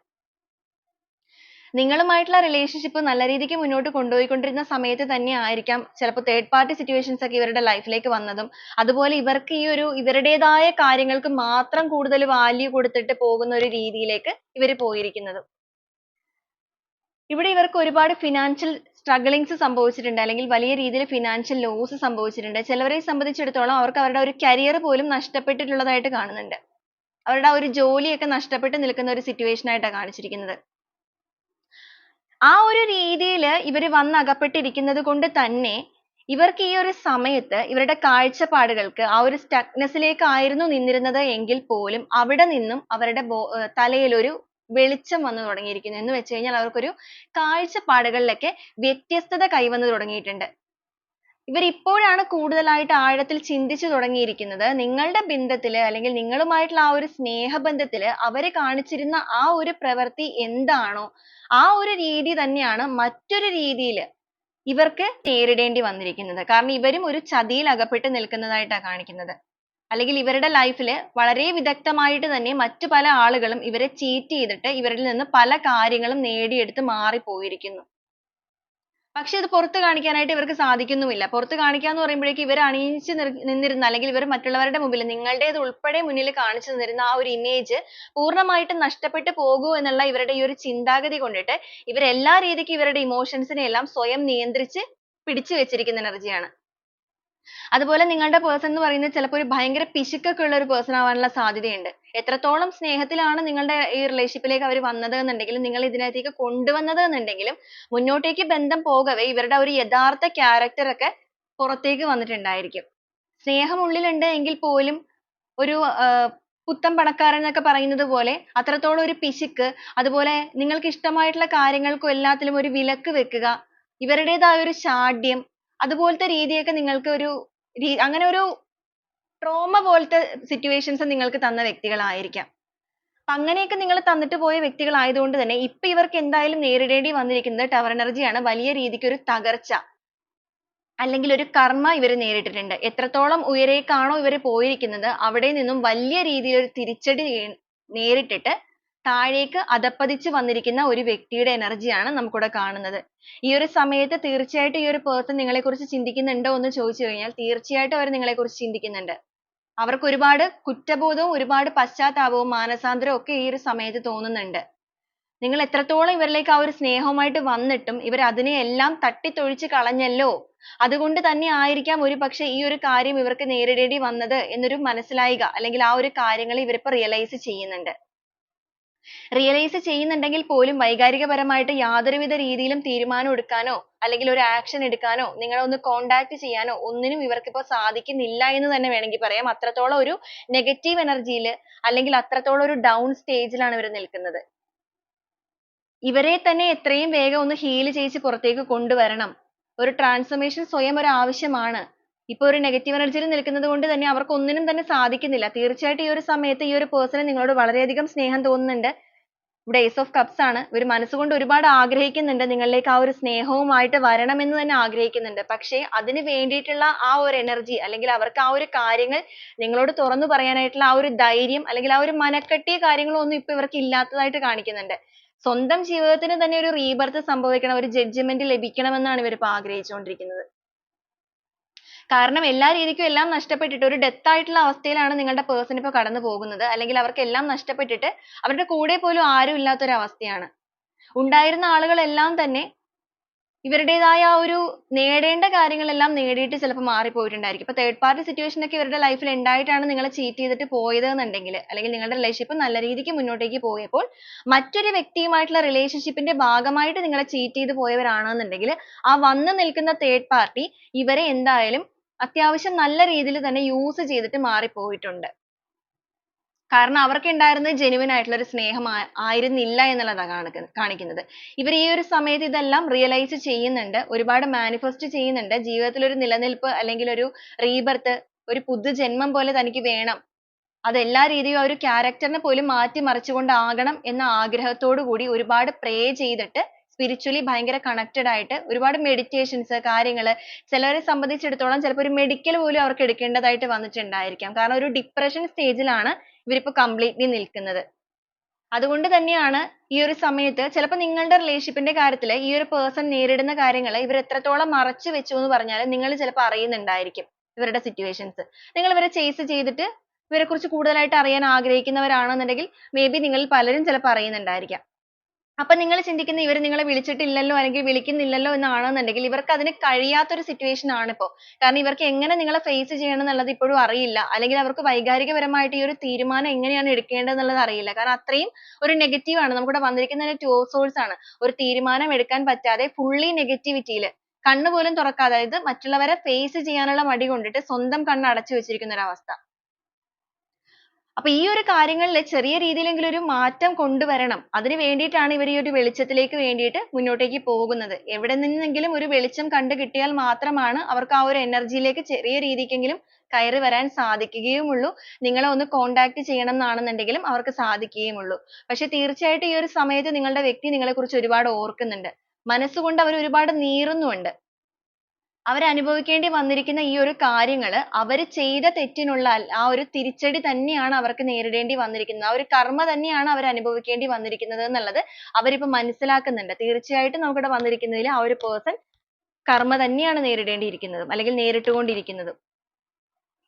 നിങ്ങളുമായിട്ടുള്ള റിലേഷൻഷിപ്പ് നല്ല രീതിക്ക് മുന്നോട്ട് കൊണ്ടുപോയിക്കൊണ്ടിരുന്ന സമയത്ത് തന്നെ ആയിരിക്കാം ചിലപ്പോൾ തേർഡ് പാർട്ടി സിറ്റുവേഷൻസ് ഒക്കെ ഇവരുടെ ലൈഫിലേക്ക് ലേക്ക് വന്നതും അതുപോലെ ഇവർക്ക് ഈ ഒരു ഇവരുടേതായ കാര്യങ്ങൾക്ക് മാത്രം കൂടുതൽ വാല്യൂ കൊടുത്തിട്ട് പോകുന്ന ഒരു രീതിയിലേക്ക് ഇവർ പോയിരിക്കുന്നതും. ഇവിടെ ഇവർക്ക് ഒരുപാട് ഫിനാൻഷ്യൽ strugglings സംഭവിച്ചിട്ടുണ്ട് അല്ലെങ്കിൽ വലിയ രീതിയിൽ ഫിനാൻഷ്യൽ ലോസ് സംഭവിച്ചിട്ടുണ്ട്. ചിലവരെ സംബന്ധിച്ചിടത്തോളം അവർക്ക് അവരുടെ ഒരു കരിയർ പോലും നഷ്ടപ്പെട്ടിട്ടുള്ളതായിട്ട് കാണുന്നുണ്ട്. അവരുടെ ആ ഒരു ജോലിയൊക്കെ നഷ്ടപ്പെട്ട് നിൽക്കുന്ന ഒരു സിറ്റുവേഷൻ ആയിട്ടാണ് കാണിച്ചിരിക്കുന്നത്. ആ ഒരു രീതിയിൽ ഇവർ വന്ന് അകപ്പെട്ടിരിക്കുന്നത് കൊണ്ട് തന്നെ ഇവർക്ക് ഈ ഒരു സമയത്ത് ഇവരുടെ കാഴ്ചപ്പാടുകൾക്ക് ആ ഒരു stuckness ആയിരുന്നു നിന്നിരുന്നത് എങ്കിൽ പോലും അവിടെ നിന്നും അവരുടെ തലയിൽ ഒരു വെളിച്ചം വന്നു തുടങ്ങിയിരിക്കുന്നു. എന്ന് വെച്ച് കഴിഞ്ഞാൽ അവർക്കൊരു കാഴ്ചപ്പാടുകളിലൊക്കെ വ്യത്യസ്തത കൈവന്നു തുടങ്ങിയിട്ടുണ്ട്. ഇവർ ഇപ്പോഴാണ് കൂടുതലായിട്ട് ആഴത്തിൽ ചിന്തിച്ചു തുടങ്ങിയിരിക്കുന്നത്. നിങ്ങളുടെ ബന്ധത്തിൽ അല്ലെങ്കിൽ നിങ്ങളുമായിട്ടുള്ള ആ ഒരു സ്നേഹബന്ധത്തിൽ അവർ കാണിച്ചിരുന്ന ആ ഒരു പ്രവൃത്തി എന്താണോ ആ ഒരു രീതി തന്നെയാണ് മറ്റൊരു രീതിയിൽ ഇവർക്ക് നേരിടേണ്ടി വന്നിരിക്കുന്നത്. കാരണം ഇവരും ഒരു ചതിയിൽ അകപ്പെട്ട് നിൽക്കുന്നതായിട്ടാണ് കാണിക്കുന്നത്. അല്ലെങ്കിൽ ഇവരുടെ life ൽ വളരെ വിദഗ്ധമായിട്ട് തന്നെ മറ്റു പല ആളുകളും ഇവരെ ചീറ്റ് ചെയ്തിട്ട് ഇവരിൽ നിന്ന് പല കാര്യങ്ങളും നേടിയെടുത്ത് മാറിപ്പോയിരിക്കുന്നു. പക്ഷെ ഇത് പുറത്ത് കാണിക്കാനായിട്ട് ഇവർക്ക് സാധിക്കുന്നുമില്ല. പുറത്ത് കാണിക്കുക എന്ന് പറയുമ്പോഴേക്കും ഇവർ അണിയിച്ച് നിന്നിരുന്ന അല്ലെങ്കിൽ ഇവർ മറ്റുള്ളവരുടെ മുമ്പിൽ നിങ്ങളുടേത് ഉൾപ്പെടെ മുന്നിൽ കാണിച്ചു നിന്നിരുന്ന ആ ഒരു ഇമേജ് പൂർണമായിട്ടും നഷ്ടപ്പെട്ടു പോകുമോ എന്നുള്ള ഇവരുടെ ഈ ഒരു ചിന്താഗതി കൊണ്ടിട്ട് ഇവർ എല്ലാ രീതിക്കും ഇവരുടെ emotions നെ എല്ലാം സ്വയം നിയന്ത്രിച്ച് പിടിച്ചു വെച്ചിരിക്കുന്ന ആണ്. അതുപോലെ നിങ്ങളുടെ പേഴ്സൺ എന്ന് പറയുന്നത് ചിലപ്പോൾ ഒരു ഭയങ്കര പിശുക്കൊക്കെ ഉള്ള ഒരു person ആവാനുള്ള സാധ്യതയുണ്ട്. എത്രത്തോളം സ്നേഹത്തിലാണ് നിങ്ങളുടെ ഈ relationship അവർ വന്നത് എന്നുണ്ടെങ്കിലും നിങ്ങൾ ഇതിനകത്തേക്ക് കൊണ്ടുവന്നത് എന്നുണ്ടെങ്കിലും മുന്നോട്ടേക്ക് ബന്ധം പോകവേ ഇവരുടെ ഒരു യഥാർത്ഥ character ഒക്കെ പുറത്തേക്ക് വന്നിട്ടുണ്ടായിരിക്കും. സ്നേഹം ഉള്ളിലുണ്ട് എങ്കിൽ പോലും ഒരു പുത്തൻ പണക്കാരൻ എന്നൊക്കെ പറയുന്നത് പോലെ അത്രത്തോളം ഒരു പിശുക്ക് അതുപോലെ നിങ്ങൾക്ക് ഇഷ്ടമായിട്ടുള്ള കാര്യങ്ങൾക്കും എല്ലാത്തിലും ഒരു വിലക്ക് വെക്കുക ഇവരുടേതായ ഒരു ശാഠ്യം അതുപോലത്തെ രീതിയൊക്കെ നിങ്ങൾക്ക് ഒരു അങ്ങനെ ഒരു trauma പോലത്തെ situations നിങ്ങൾക്ക് തന്ന വ്യക്തികളായിരിക്കാം. അപ്പൊ അങ്ങനെയൊക്കെ നിങ്ങൾ തന്നിട്ട് പോയ വ്യക്തികളായതുകൊണ്ട് തന്നെ ഇപ്പൊ ഇവർക്ക് എന്തായാലും നേരിടേണ്ടി വന്നിരിക്കുന്നത് tower energy ആണ് വലിയ രീതിക്ക് ഒരു തകർച്ച അല്ലെങ്കിൽ ഒരു കർമ്മ ഇവർ നേരിട്ടിട്ടുണ്ട്. എത്രത്തോളം ഉയരേക്കാണോ ഇവർ പോയിരിക്കുന്നത് അവിടെ നിന്നും വലിയ രീതിയിൽ ഒരു തിരിച്ചടി നേരിട്ടിട്ട് താഴേക്ക് അധപ്പതിച്ച് വന്നിരിക്കുന്ന ഒരു വ്യക്തിയുടെ ആണ് നമുക്കിവിടെ കാണുന്നത്. ഈ ഒരു സമയത്ത് തീർച്ചയായിട്ടും ഈ ഒരു person നിങ്ങളെക്കുറിച്ച് ചിന്തിക്കുന്നുണ്ടോ എന്ന് ചോദിച്ചു കഴിഞ്ഞാൽ തീർച്ചയായിട്ടും അവർ നിങ്ങളെക്കുറിച്ച് ചിന്തിക്കുന്നുണ്ട്. അവർക്ക് ഒരുപാട് കുറ്റബോധവും ഒരുപാട് പശ്ചാത്താപവും മാനസാന്തരവും ഒക്കെ ഈ ഒരു സമയത്ത് തോന്നുന്നുണ്ട്. നിങ്ങൾ എത്രത്തോളം ഇവരിലേക്ക് ആ ഒരു സ്നേഹവുമായിട്ട് വന്നിട്ടും ഇവർ അതിനെയെല്ലാം തട്ടിത്തൊഴിച്ച് കളഞ്ഞല്ലോ. അതുകൊണ്ട് തന്നെ ആയിരിക്കാം ഒരു പക്ഷെ ഈ ഒരു കാര്യം ഇവർക്ക് നേരിടേണ്ടി വന്നത് എന്നൊരു മനസ്സിലായിക അല്ലെങ്കിൽ ആ ഒരു കാര്യങ്ങൾ ഇവരിപ്പോ realize ചെയ്യുന്നുണ്ട്. Realize ചെയ്യുന്നുണ്ടെങ്കിൽ പോലും വൈകാരികപരമായിട്ട് യാതൊരുവിധ രീതിയിലും തീരുമാനം എടുക്കാനോ അല്ലെങ്കിൽ ഒരു ആക്ഷൻ എടുക്കാനോ നിങ്ങളെ ഒന്ന് കോണ്ടാക്ട് ചെയ്യാനോ ഒന്നിനും ഇവർക്കിപ്പോ സാധിക്കുന്നില്ല എന്ന് തന്നെ വേണമെങ്കിൽ പറയാം. അത്രത്തോളം ഒരു നെഗറ്റീവ് എനർജിയിൽ അല്ലെങ്കിൽ അത്രത്തോളം ഒരു ഡൗൺ സ്റ്റേജിലാണ് ലാണ് ഇവർ നിൽക്കുന്നത്. ഇവരെ തന്നെ എത്രയും വേഗം ഒന്ന് ഹീൽ ചെയ്യിച്ച് പുറത്തേക്ക് കൊണ്ടുവരണം. ഒരു ട്രാൻസ്ഫർമേഷൻ സ്വയം ഒരു ആവശ്യമാണ്. ഇപ്പൊ ഒരു നെഗറ്റീവ് എനർജിയിൽ യിൽ നിൽക്കുന്നത് കൊണ്ട് തന്നെ അവർക്ക് ഒന്നിനും തന്നെ സാധിക്കുന്നില്ല. തീർച്ചയായിട്ടും ഈ ഒരു സമയത്ത് ഈ ഒരു പേഴ്സണെ നിങ്ങളോട് വളരെയധികം സ്നേഹം തോന്നുന്നുണ്ട്. ഇവിടെ ace ഓഫ് കപ്സ് ആണ്. ഇവർ മനസ്സുകൊണ്ട് ഒരുപാട് ആഗ്രഹിക്കുന്നുണ്ട് നിങ്ങളിലേക്ക് ആ ഒരു സ്നേഹവുമായിട്ട് വരണമെന്ന് തന്നെ ആഗ്രഹിക്കുന്നുണ്ട്. പക്ഷേ അതിന് വേണ്ടിയിട്ടുള്ള ആ ഒരു എനർജി അല്ലെങ്കിൽ അവർക്ക് ആ ഒരു കാര്യങ്ങൾ നിങ്ങളോട് തുറന്നു പറയാനായിട്ടുള്ള ആ ഒരു ധൈര്യം അല്ലെങ്കിൽ ആ ഒരു മനക്കെട്ടിയ കാര്യങ്ങളൊന്നും ഇപ്പൊ ഇവർക്ക് ഇല്ലാത്തതായിട്ട് കാണിക്കുന്നുണ്ട്. സ്വന്തം ജീവിതത്തിന് തന്നെ ഒരു rebirth സംഭവിക്കണം, ഒരു ജഡ്ജ്മെന്റ് ലഭിക്കണം എന്നാണ് ഇവർ ആഗ്രഹിച്ചുകൊണ്ടിരിക്കുന്നത്. കാരണം എല്ലാ രീതിക്കും എല്ലാം നഷ്ടപ്പെട്ടിട്ട് ഒരു death ആയിട്ടുള്ള അവസ്ഥയിലാണ് നിങ്ങളുടെ person ഇപ്പൊ കടന്നു പോകുന്നത്. അല്ലെങ്കിൽ അവർക്ക് എല്ലാം നഷ്ടപ്പെട്ടിട്ട് അവരുടെ കൂടെ പോലും ആരും ഇല്ലാത്ത ഒരു അവസ്ഥയാണ്. ഉണ്ടായിരുന്ന ആളുകളെല്ലാം തന്നെ ഇവരുടേതായ ആ ഒരു നേടേണ്ട കാര്യങ്ങളെല്ലാം നേടിയിട്ട് ചിലപ്പോൾ മാറിപ്പോയിട്ടുണ്ടായിരിക്കും. ഇപ്പൊ തേർഡ് പാർട്ടി സിറ്റുവേഷൻ ഒക്കെ ഇവരുടെ ലൈഫിൽ ഉണ്ടായിട്ടാണ് നിങ്ങളെ ചീറ്റ് ചെയ്തിട്ട് പോയത് എന്നുണ്ടെങ്കിൽ അല്ലെങ്കിൽ നിങ്ങളുടെ റിലേഷൻഷിപ്പ് നല്ല രീതിക്ക് മുന്നോട്ടേക്ക് പോയപ്പോൾ മറ്റൊരു വ്യക്തിയുമായിട്ടുള്ള റിലേഷൻഷിപ്പിന്റെ ന്റെ ഭാഗമായിട്ട് നിങ്ങളെ ചീറ്റ് ചെയ്ത് പോയവരാണെന്നുണ്ടെങ്കിൽ ആ വന്നു നിൽക്കുന്ന തേർഡ് പാർട്ടി ഇവരെ എന്തായാലും അത്യാവശ്യം നല്ല രീതിയിൽ തന്നെ use ചെയ്തിട്ട് മാറിപ്പോയിട്ടുണ്ട്. കാരണം അവർക്ക് ഉണ്ടായിരുന്നത് genuine ആയിട്ടുള്ള ഒരു സ്നേഹം ആയിരുന്നില്ല എന്നുള്ളതാണ് കാണിക്കുന്നത്. ഇവർ ഈ ഒരു സമയത്ത് ഇതെല്ലാം realize ചെയ്യുന്നുണ്ട്. ഒരുപാട് manifest ചെയ്യുന്നുണ്ട്. ജീവിതത്തിൽ ഒരു നിലനിൽപ്പ് അല്ലെങ്കിൽ ഒരു rebirth ഒരു പുതുജന്മം പോലെ തനിക്ക് വേണം. അത് എല്ലാ രീതിയിലും ആ ഒരു character നെ പോലും മാറ്റിമറിച്ചുകൊണ്ടാകണം എന്ന ആഗ്രഹത്തോടു കൂടി ഒരുപാട് pray ചെയ്തിട്ട് spiritually ഭയങ്കര connected ആയിട്ട് ഒരുപാട് meditations കാര്യങ്ങൾ ചിലരെ സംബന്ധിച്ചിടത്തോളം ചിലപ്പോൾ ഒരു medical പോലും അവർക്ക് എടുക്കേണ്ടതായിട്ട് വന്നിട്ടുണ്ടായിരിക്കാം. കാരണം ഒരു depression stage ലാണ് ഇവരിപ്പോ completely നിൽക്കുന്നത്. അതുകൊണ്ട് തന്നെയാണ് ഈ ഒരു സമയത്ത് ചിലപ്പോൾ നിങ്ങളുടെ relationship ന്റെ കാര്യത്തിൽ ഈ ഒരു person നേരിടുന്ന കാര്യങ്ങൾ ഇവർ എത്രത്തോളം മറച്ചു വെച്ചു എന്ന് പറഞ്ഞാൽ നിങ്ങൾ ചിലപ്പോൾ അറിയുന്നുണ്ടായിരിക്കും ഇവരുടെ സിറ്റുവേഷൻസ് നിങ്ങൾ ഇവരെ chase ചെയ്തിട്ട് ഇവരെക്കുറിച്ച് കൂടുതലായിട്ട് അറിയാൻ ആഗ്രഹിക്കുന്നവരാണെന്നുണ്ടെങ്കിൽ may be നിങ്ങളിൽ പലരും ചിലപ്പോൾ അറിയുന്നുണ്ടായിരിക്കാം. അപ്പൊ നിങ്ങൾ ചിന്തിക്കുന്നത് ഇവർ നിങ്ങളെ വിളിച്ചിട്ടില്ലല്ലോ അല്ലെങ്കിൽ വിളിക്കുന്നില്ലല്ലോ എന്നാണെന്നുണ്ടെങ്കിൽ ഇവർക്ക് അതിന് കഴിയാത്ത ഒരു situation ആണിപ്പോ. കാരണം ഇവർക്ക് എങ്ങനെ നിങ്ങളെ face ചെയ്യണം എന്നുള്ളത് ഇപ്പോഴും അറിയില്ല. അല്ലെങ്കിൽ അവർക്ക് വൈകാരികപരമായിട്ട് ഈ ഒരു തീരുമാനം എങ്ങനെയാണ് എടുക്കേണ്ടത് എന്നുള്ളത് അറിയില്ല. കാരണം അത്രയും ഒരു negative ആണ്. നമുക്കിവിടെ വന്നിരിക്കുന്നത് two of ആണ്. ഒരു തീരുമാനം എടുക്കാൻ പറ്റാതെ fully negativity യിൽ കണ്ണുപോലും തുറക്കാതെ അതായത് മറ്റുള്ളവരെ face ചെയ്യാനുള്ള മടി കൊണ്ടിട്ട് സ്വന്തം കണ്ണ് അടച്ചു വെച്ചിരിക്കുന്ന ഒരു അവസ്ഥ. അപ്പൊ ഈ ഒരു കാര്യങ്ങളിൽ ചെറിയ രീതിയിലെങ്കിലും ഒരു മാറ്റം കൊണ്ടുവരണം. അതിനു വേണ്ടിയിട്ടാണ് ഇവർ ഈ ഒരു വെളിച്ചത്തിലേക്ക് വേണ്ടിയിട്ട് മുന്നോട്ടേക്ക് പോകുന്നത്. എവിടെ നിന്നെങ്കിലും ഒരു വെളിച്ചം കണ്ടു കിട്ടിയാൽ മാത്രമാണ് അവർക്ക് ആ ഒരു energy യിലേക്ക് ചെറിയ രീതിക്കെങ്കിലും കയറി വരാൻ സാധിക്കുകയുമുള്ളൂ. നിങ്ങളെ ഒന്ന് contact ചെയ്യണം എന്നാണെന്നുണ്ടെങ്കിലും അവർക്ക് സാധിക്കുകയുമുള്ളൂ. പക്ഷെ തീർച്ചയായിട്ടും ഈ ഒരു സമയത്ത് നിങ്ങളുടെ വ്യക്തി നിങ്ങളെക്കുറിച്ച് ഒരുപാട് ഓർക്കുന്നുണ്ട്. മനസ്സുകൊണ്ട് അവർ ഒരുപാട് നീറുന്നുമുണ്ട്. അവർ അനുഭവിക്കേണ്ടി വന്നിരിക്കുന്ന ഈ ഒരു കാര്യങ്ങൾ അവർ ചെയ്ത തെറ്റിനുള്ള ആ ഒരു തിരിച്ചടി തന്നെയാണ് അവർക്ക് നേരിടേണ്ടി വന്നിരിക്കുന്നത്. ആ ഒരു കർമ്മ തന്നെയാണ് അവർ അനുഭവിക്കേണ്ടി വന്നിരിക്കുന്നത് എന്നുള്ളത് അവരിപ്പോ മനസ്സിലാക്കുന്നുണ്ട്. തീർച്ചയായിട്ടും നമുക്കിവിടെ വന്നിരിക്കുന്നതിൽ ആ ഒരു person കർമ്മ തന്നെയാണ് നേരിടേണ്ടിയിരിക്കുന്നതും അല്ലെങ്കിൽ നേരിട്ടുകൊണ്ടിരിക്കുന്നതും.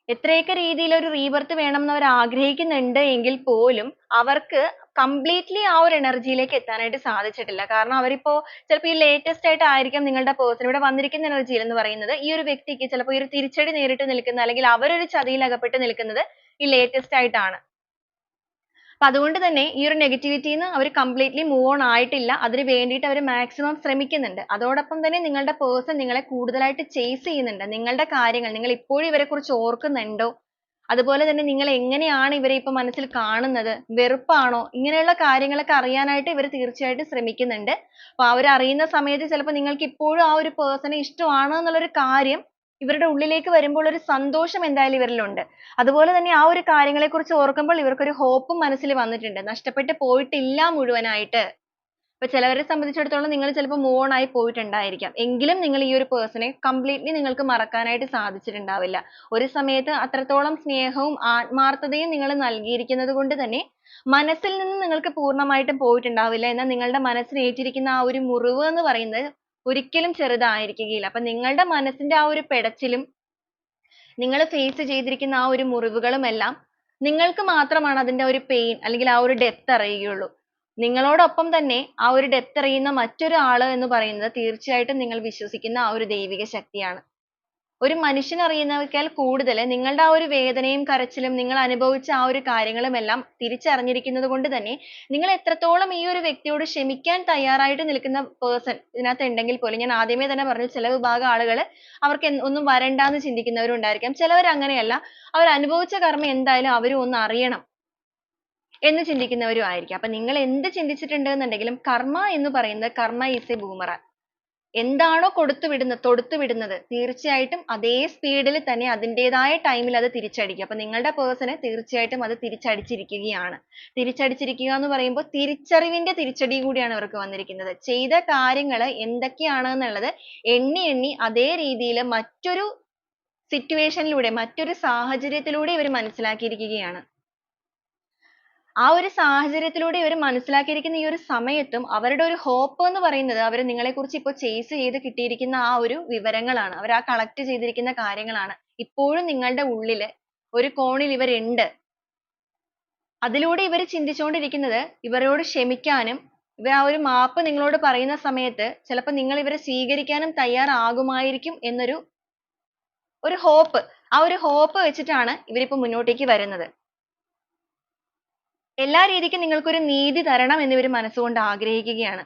എത്രയൊക്കെ രീതിയിൽ ഒരു rebirth വേണം എന്ന് അവർ ആഗ്രഹിക്കുന്നുണ്ട് എങ്കിൽ പോലും അവർക്ക് completely ആ ഒരു എനർജിയിലേക്ക് യിലേക്ക് എത്താനായിട്ട് സാധിച്ചിട്ടില്ല. കാരണം അവരിപ്പോ ചിലപ്പോൾ ഈ latest ആയിട്ട് ആയിരിക്കും നിങ്ങളുടെ പേഴ്സൺ ഇവിടെ വന്നിരിക്കുന്ന energy എന്ന് പറയുന്നത് ഈ ഒരു വ്യക്തിക്ക് ചിലപ്പോൾ ഈ ഒരു തിരിച്ചടി നേരിട്ട് നിൽക്കുന്ന അല്ലെങ്കിൽ അവരൊരു ചതിയിൽ അകപ്പെട്ട് നിൽക്കുന്നത് ഈ ലേറ്റസ്റ്റ് ആയിട്ടാണ്. അപ്പൊ അതുകൊണ്ട് തന്നെ ഈ ഒരു negativity ന്ന് അവർ completely move on ആയിട്ടില്ല. അതിന് വേണ്ടിയിട്ട് അവർ മാക്സിമം ശ്രമിക്കുന്നുണ്ട്. അതോടൊപ്പം തന്നെ നിങ്ങളുടെ പേഴ്സൺ നിങ്ങളെ കൂടുതലായിട്ട് ചേസ് ചെയ്യുന്നുണ്ട്. നിങ്ങളുടെ കാര്യങ്ങൾ നിങ്ങൾ ഇപ്പോഴും ഇവരെ കുറിച്ച് ഓർക്കുന്നുണ്ടോ? അതുപോലെ തന്നെ നിങ്ങൾ എങ്ങനെയാണ് ഇവരെ ഇപ്പൊ മനസ്സിൽ കാണുന്നത്? വെറുപ്പാണോ? ഇങ്ങനെയുള്ള കാര്യങ്ങളൊക്കെ അറിയാനായിട്ട് ഇവർ തീർച്ചയായിട്ടും ശ്രമിക്കുന്നുണ്ട്. അപ്പൊ അവർ അറിയുന്ന സമയത്ത് ചിലപ്പോൾ നിങ്ങൾക്ക് ഇപ്പോഴും ആ ഒരു പേഴ്സണെ ഇഷ്ടമാണ് എന്നുള്ളൊരു കാര്യം ഇവരുടെ ഉള്ളിലേക്ക് വരുമ്പോൾ ഒരു സന്തോഷം എന്തായാലും ഇവരിലുണ്ട്. അതുപോലെ തന്നെ ആ ഒരു കാര്യങ്ങളെക്കുറിച്ച് ഓർക്കുമ്പോൾ ഇവർക്കൊരു ഹോപ്പും മനസ്സിൽ വന്നിട്ടുണ്ട്. നഷ്ടപ്പെട്ടു പോയിട്ടില്ല മുഴുവനായിട്ട്. ഇപ്പൊ ചിലവരെ സംബന്ധിച്ചിടത്തോളം നിങ്ങൾ ചിലപ്പോൾ മൂവ് ഓൺ ആയി പോയിട്ടുണ്ടായിരിക്കാം. എങ്കിലും നിങ്ങൾ ഈ ഒരു പേഴ്സണെ കംപ്ലീറ്റ്ലി നിങ്ങൾക്ക് മറക്കാനായിട്ട് സാധിച്ചിട്ടുണ്ടാവില്ല. ഒരു സമയത്ത് അത്രത്തോളം സ്നേഹവും ആത്മാർത്ഥതയും നിങ്ങൾ നൽകിയിരിക്കുന്നത് കൊണ്ട് തന്നെ മനസ്സിൽ നിന്ന് നിങ്ങൾക്ക് പൂർണമായിട്ടും പോയിട്ടുണ്ടാവില്ല എന്നാൽ നിങ്ങളുടെ മനസ്സിന് ഏറ്റിരിക്കുന്ന ആ ഒരു മുറിവ് എന്ന് പറയുന്നത് ഒരിക്കലും ചെറുതായിരിക്കുകയില്ല. അപ്പൊ നിങ്ങളുടെ മനസ്സിന്റെ ആ ഒരു പിടച്ചിലും നിങ്ങൾ ഫേസ് ചെയ്തിരിക്കുന്ന ആ ഒരു മുറിവുകളും എല്ലാം നിങ്ങൾക്ക് മാത്രമാണ് അതിന്റെ ഒരു പെയിൻ അല്ലെങ്കിൽ ആ ഒരു ഡെത്ത് അറിയുകയുള്ളൂ. നിങ്ങളോടൊപ്പം തന്നെ ആ ഒരു depth അറിയുന്ന മറ്റൊരു ആൾ എന്ന് പറയുന്നത് തീർച്ചയായിട്ടും നിങ്ങൾ വിശ്വസിക്കുന്ന ആ ഒരു ദൈവിക ശക്തിയാണ്. ഒരു മനുഷ്യൻ അറിയുന്നതിനേക്കാൾ കൂടുതൽ നിങ്ങളുടെ ആ ഒരു വേദനയും കരച്ചിലും നിങ്ങൾ അനുഭവിച്ച ആ ഒരു കാര്യങ്ങളും എല്ലാം തിരിച്ചറിഞ്ഞിരിക്കുന്നത് കൊണ്ട് തന്നെ നിങ്ങൾ എത്രത്തോളം ഈ ഒരു വ്യക്തിയോട് ക്ഷമിക്കാൻ തയ്യാറായിട്ട് നിൽക്കുന്ന പേഴ്സൺ ഇതിനകത്ത് ഉണ്ടെങ്കിൽ പോലും ഞാൻ ആദ്യമേ തന്നെ പറഞ്ഞു ചില വിഭാഗം ആളുകൾ അവർക്ക് ഒന്നും വരണ്ട എന്ന് ചിന്തിക്കുന്നവരും ഉണ്ടായിരിക്കാം ചിലവർ അങ്ങനെയല്ല അവർ അനുഭവിച്ച കർമ്മം എന്തായാലും അവരും ഒന്ന് അറിയണം. എന്ന് ചിന്തിക്കുന്നവരും ആയിരിക്കാം. അപ്പൊ നിങ്ങൾ എന്ത് ചിന്തിച്ചിട്ടുണ്ട് എന്നുണ്ടെങ്കിലും കർമ്മ എന്ന് പറയുന്നത് കർമ്മ ഈസ് എ boomerang. എന്താണോ കൊടുത്തു വിടുന്നത് തൊടുത്തു വിടുന്നത് തീർച്ചയായിട്ടും അതേ സ്പീഡിൽ തന്നെ അതിന്റേതായ ടൈമിൽ അത് തിരിച്ചടിക്കും. അപ്പൊ നിങ്ങളുടെ പേഴ്സണെ തീർച്ചയായിട്ടും അത് തിരിച്ചടിച്ചിരിക്കുകയാണ്. തിരിച്ചടിച്ചിരിക്കുക എന്ന് പറയുമ്പോൾ തിരിച്ചറിവിന്റെ തിരിച്ചടി കൂടിയാണ് ഇവർക്ക് വന്നിരിക്കുന്നത്. ചെയ്ത കാര്യങ്ങൾ എന്തൊക്കെയാണ് എന്നുള്ളത് എണ്ണി എണ്ണി അതേ രീതിയിൽ മറ്റൊരു situation ലൂടെ മറ്റൊരു സാഹചര്യത്തിലൂടെ ഇവർ മനസ്സിലാക്കിയിരിക്കുകയാണ്. ആ ഒരു സാഹചര്യത്തിലൂടെ ഇവർ മനസ്സിലാക്കിയിരിക്കുന്ന ഈ ഒരു സമയത്തും അവരുടെ ഒരു ഹോപ്പ് എന്ന് പറയുന്നത് അവർ നിങ്ങളെക്കുറിച്ച് ഇപ്പോൾ ചേസ് ചെയ്ത് കിട്ടിയിരിക്കുന്ന ആ ഒരു വിവരങ്ങളാണ്. അവർ ആ collect ചെയ്തിരിക്കുന്ന കാര്യങ്ങളാണ്. ഇപ്പോഴും നിങ്ങളുടെ ഉള്ളിൽ ഒരു കോണിൽ ഇവർ ഉണ്ട് അതിലൂടെ ഇവർ ചിന്തിച്ചുകൊണ്ടിരിക്കുന്നത് ഇവരോട് ക്ഷമിക്കാനും ഇവർ ആ ഒരു മാപ്പ് നിങ്ങളോട് പറയുന്ന സമയത്ത് ചിലപ്പോൾ നിങ്ങൾ ഇവരെ സ്വീകരിക്കാനും തയ്യാറാകുമായിരിക്കും എന്നൊരു ഒരു ഹോപ്പ് ആ ഒരു ഹോപ്പ് വെച്ചിട്ടാണ് ഇവരിപ്പോൾ മുന്നോട്ടേക്ക് വരുന്നത്. എല്ലാ രീതിക്കും നിങ്ങൾക്ക് ഒരു നീതി തരണം എന്ന് ഇവർ മനസ്സുകൊണ്ട് ആഗ്രഹിക്കുകയാണ്.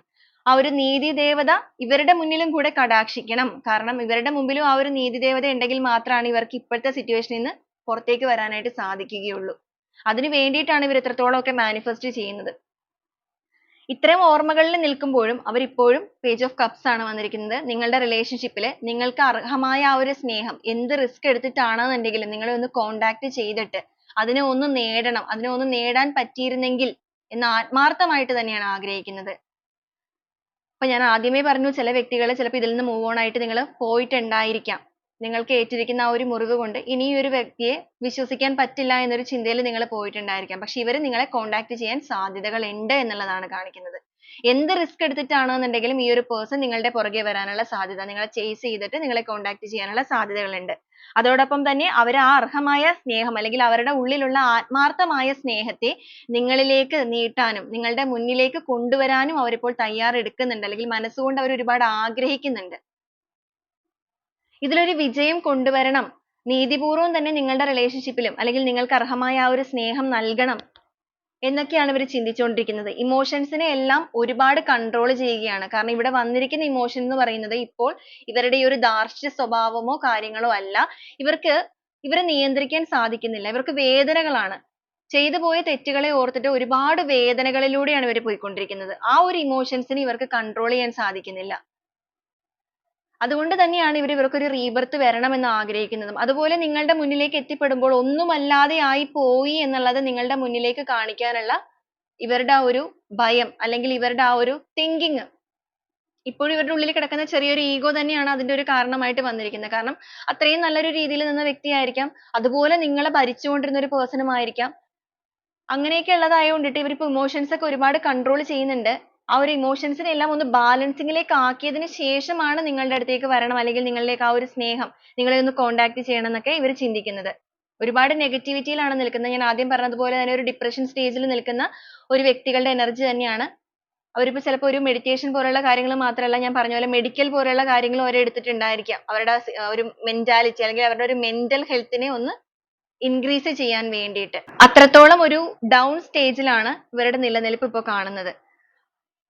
ആ ഒരു നീതി ദേവത ഇവരുടെ മുന്നിലും കൂടെ കടാക്ഷിക്കണം. കാരണം ഇവരുടെ മുമ്പിലും ആ ഒരു നീതി ദേവത ഉണ്ടെങ്കിൽ മാത്രമാണ് ഇവർക്ക് ഇപ്പോഴത്തെ situation ൽ നിന്ന് പുറത്തേക്ക് വരാനായിട്ട് സാധിക്കുകയുള്ളൂ. അതിനു വേണ്ടിയിട്ടാണ് ഇവർ ഇത്രത്തോളം ഒക്കെ manifest ചെയ്യുന്നത്. ഇത്രയും ഓർമ്മകളിൽ നിൽക്കുമ്പോഴും അവർ ഇപ്പോഴും പേജ് ഓഫ് കപ്സ് ആണ് വന്നിരിക്കുന്നത്. നിങ്ങളുടെ relationship ൽ നിങ്ങൾക്ക് അർഹമായ ആ ഒരു സ്നേഹം എന്ത് risk എടുത്തിട്ടാണെന്നുണ്ടെങ്കിലും നിങ്ങളെ ഒന്ന് contact ചെയ്തിട്ട് അതിനെ ഒന്ന് നേടണം. അതിനെ ഒന്ന് നേടാൻ പറ്റിയിരുന്നെങ്കിൽ എന്ന് ആത്മാർത്ഥമായിട്ട് തന്നെയാണ് ആഗ്രഹിക്കുന്നത്. അപ്പൊ ഞാൻ ആദ്യമേ പറഞ്ഞു ചില വ്യക്തികൾ ചിലപ്പോൾ ഇതിൽ നിന്ന് മൂവ് ഓൺ ആയിട്ട് നിങ്ങൾ പോയിട്ടുണ്ടായിരിക്കാം. നിങ്ങൾക്ക് ഏറ്റിരിക്കുന്ന ആ ഒരു മുറിവ് കൊണ്ട് ഇനി ഒരു വ്യക്തിയെ വിശ്വസിക്കാൻ പറ്റില്ല എന്നൊരു ചിന്തയിൽ നിങ്ങൾ പോയിട്ടുണ്ടായിരിക്കാം. പക്ഷെ ഇവർ നിങ്ങളെ contact ചെയ്യാൻ സാധ്യതകൾ ഉണ്ട് എന്നുള്ളതാണ് കാണിക്കുന്നത്. എന്ത് risk എടുത്തിട്ടാണെന്നുണ്ടെങ്കിലും ഈ ഒരു പേഴ്സൺ നിങ്ങളുടെ പുറകെ വരാനുള്ള സാധ്യത നിങ്ങളെ ചേസ് ചെയ്തിട്ട് നിങ്ങളെ contact ചെയ്യാനുള്ള സാധ്യതകൾ ഉണ്ട് അതോടൊപ്പം തന്നെ അവർ ആ അർഹമായ സ്നേഹം അല്ലെങ്കിൽ അവരുടെ ഉള്ളിലുള്ള ആത്മാർത്ഥമായ സ്നേഹത്തെ നിങ്ങളിലേക്ക് നീട്ടാനും നിങ്ങളുടെ മുന്നിലേക്ക് കൊണ്ടുവരാനും അവരിപ്പോൾ തയ്യാറെടുക്കുന്നുണ്ട് അല്ലെങ്കിൽ മനസ്സുകൊണ്ട് അവർ ഒരുപാട് ആഗ്രഹിക്കുന്നുണ്ട്. ഇതിലൊരു വിജയം കൊണ്ടുവരണം. നീതിപൂർവം തന്നെ നിങ്ങളുടെ റിലേഷൻഷിപ്പിലും അല്ലെങ്കിൽ നിങ്ങൾക്ക് അർഹമായ ആ ഒരു സ്നേഹം നൽകണം. എന്നൊക്കെയാണ് ഇവർ ചിന്തിച്ചുകൊണ്ടിരിക്കുന്നത് ഇമോഷൻസിനെ എല്ലാം ഒരുപാട് control ചെയ്യുകയാണ്. കാരണം ഇവിടെ വന്നിരിക്കുന്ന ഇമോഷൻ എന്ന് പറയുന്നത് ഇപ്പോൾ ഇവരുടെ ഈ ഒരു ധാർഷ്ട്യ സ്വഭാവമോ കാര്യങ്ങളോ അല്ല. ഇവർക്ക് ഇവരെ നിയന്ത്രിക്കാൻ സാധിക്കുന്നില്ല. ഇവർക്ക് വേദനകളാണ്. ചെയ്തു പോയ തെറ്റുകളെ ഓർത്തിട്ട് ഒരുപാട് വേദനകളിലൂടെയാണ് ഇവർ പോയിക്കൊണ്ടിരിക്കുന്നത്. ആ ഒരു emotions നെ ഇവർക്ക് control ചെയ്യാൻ സാധിക്കുന്നില്ല. അതുകൊണ്ട് തന്നെയാണ് ഇവർ ഇവർക്ക് ഒരു rebirth വരണം എന്ന് ആഗ്രഹിക്കുന്നതും. അതുപോലെ നിങ്ങളുടെ മുന്നിലേക്ക് എത്തിപ്പെടുമ്പോൾ ഒന്നുമല്ലാതെ ആയി പോയി എന്നുള്ളത് നിങ്ങളുടെ മുന്നിലേക്ക് കാണിക്കാനുള്ള ഇവരുടെ ആ ഒരു ഭയം അല്ലെങ്കിൽ ഇവരുടെ ആ ഒരു thinking. ഇപ്പോഴും ഇവരുടെ ഉള്ളിൽ കിടക്കുന്ന ചെറിയൊരു ഈഗോ തന്നെയാണ് അതിന്റെ ഒരു കാരണമായിട്ട് വന്നിരിക്കുന്നത്. കാരണം അത്രയും നല്ലൊരു രീതിയിൽ നിന്ന വ്യക്തിയായിരിക്കാം. അതുപോലെ നിങ്ങളെ ഭരിച്ചുകൊണ്ടിരുന്ന ഒരു ആയിരിക്കാം. അങ്ങനെയൊക്കെ ഉള്ളതായതുകൊണ്ടിട്ട് ഇവരിപ്പോ ഇമോഷൻസ് ഒക്കെ ഒരുപാട് കൺട്രോൾ ചെയ്യുന്നുണ്ട്. ആ ഒരു emotions നെ എല്ലാം ഒന്ന് balancing ലേക്ക് ആക്കിയതിന് ശേഷമാണ് നിങ്ങളുടെ അടുത്തേക്ക് വരണം അല്ലെങ്കിൽ നിങ്ങളിലേക്ക് ആ ഒരു സ്നേഹം നിങ്ങളെ ഒന്ന് contact ചെയ്യണം എന്നൊക്കെ ഇവർ ചിന്തിക്കുന്നത്. ഒരുപാട് negativity യിലാണ് നിൽക്കുന്നത്. ഞാൻ ആദ്യം പറഞ്ഞതുപോലെ തന്നെ ഒരു depression stage ൽ നിൽക്കുന്ന ഒരു വ്യക്തികളുടെ energy തന്നെയാണ്. അവരിപ്പോ ചിലപ്പോൾ ഒരു meditation പോലുള്ള കാര്യങ്ങൾ മാത്രമല്ല ഞാൻ പറഞ്ഞ പോലെ medical പോലുള്ള കാര്യങ്ങളും അവർ എടുത്തിട്ടുണ്ടായിരിക്കാം. അവരുടെ ഒരു mentality അല്ലെങ്കിൽ അവരുടെ ഒരു mental health നെ ഒന്ന് increase ചെയ്യാൻ വേണ്ടിയിട്ട്. അത്രത്തോളം ഒരു down stage ലാണ് ഇവരുടെ നിലനിൽപ്പ് ഇപ്പോൾ കാണുന്നത്.